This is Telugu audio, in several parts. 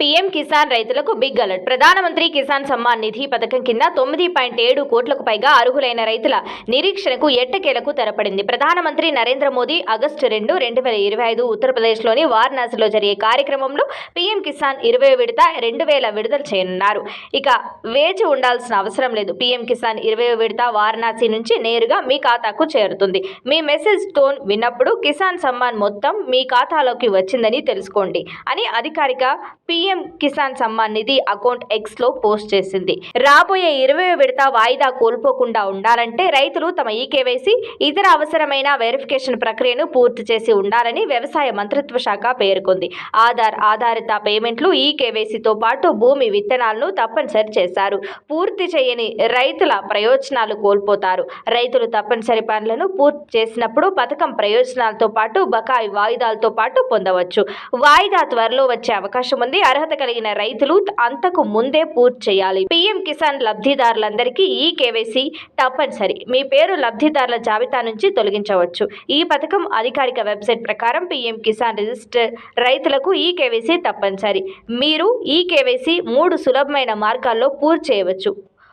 పీఎం కిసాన్ రైతులకు బిగ్ అలర్ట్. ప్రధానమంత్రి కిసాన్ సమ్మాన్ నిధి పథకం కింద తొమ్మిది పాయింట్ ఏడు కోట్లకు పైగా అర్హులైన రైతుల నిరీక్షణకు ఎట్టకేలకు తెరపడింది. ప్రధానమంత్రి నరేంద్ర మోదీ ఆగస్టు రెండు రెండు వేల ఇరవై ఐదు ఉత్తరప్రదేశ్లోని వారణాసిలో జరిగే కార్యక్రమంలో పీఎం కిసాన్ ఇరవై విడత రెండు వేల విడుదల చేయనున్నారు. ఇక వేచి ఉండాల్సిన అవసరం లేదు. పీఎం కిసాన్ ఇరవై విడత వారణాసి నుంచి నేరుగా మీ ఖాతాకు చేరుతుంది. మీ మెసేజ్ టోన్ విన్నప్పుడు కిసాన్ సమ్మాన్ మొత్తం మీ ఖాతాలోకి వచ్చిందని తెలుసుకోండి అని అధికారిక పీఎం కిసాన్ సమ్మాన్ నిధి అకౌంట్ ఎక్స్లో పోస్ట్ చేసింది. రాబోయే ఇరవై విడత వాయిదా కోల్పోకుండా ఉండాలంటే రైతులు తమ ఈ కేవైసీ ఇతర అవసరమైన వెరిఫికేషన్ ప్రక్రియను పూర్తి చేసి ఉండాలని వ్యవసాయ మంత్రిత్వ శాఖ పేర్కొంది. ఆధార్ ఆధారిత పేమెంట్లు ఈ కేవైసీతో పాటు భూమి విత్తనాలను తప్పనిసరి చేశారు. పూర్తి చేయని రైతుల ప్రయోజనాలు కోల్పోతారు. రైతులు తప్పనిసరి పనులను పూర్తి చేసినప్పుడు పథకం ప్రయోజనాలతో పాటు బకాయి వాయిదాలతో పాటు పొందవచ్చు. వాయిదా త్వరలో వచ్చే అవకాశం ఉంది. అర్హత అర్హత కలిగిన రైతులు అంతకు ముందే పూర్తి చేయాలి. పీఎం కిసాన్ లబ్ధిదారులందరికీ ఈ కేవైసీ తప్పనిసరి. మీ పేరు లబ్ధిదారుల జాబితా నుంచి తొలగించవచ్చు. ఈ పథకం అధికారిక వెబ్సైట్ ప్రకారం పీఎం కిసాన్ రిజిస్టర్ రైతులకు ఈ కేవైసీ తప్పనిసరి. మీరు ఈ కేవైసీ మూడు సులభమైన మార్గాల్లో పూర్తి చేయవచ్చు.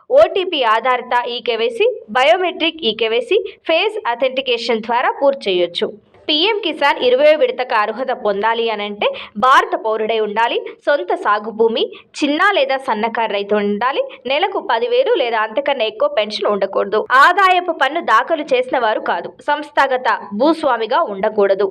ఓటీపీ ఆధారిత e KYC biometric e KYC face authentication ద్వారా పూర్తి చేయొచ్చు. పీఎం కిసాన్ ఇరవై విడతకు అర్హత పొందాలి అనంటే భారత పౌరుడై ఉండాలి సొంత సాగు భూమి చిన్న లేదా సన్నకారు రైతు ఉండాలి నెలకు పదివేలు లేదా అంతకన్నా ఎక్కువ పెన్షన్ ఉండకూడదు. ఆదాయపు పన్ను దాఖలు చేసిన వారు కాదు సంస్థాగత భూస్వామిగా ఉండకూడదు.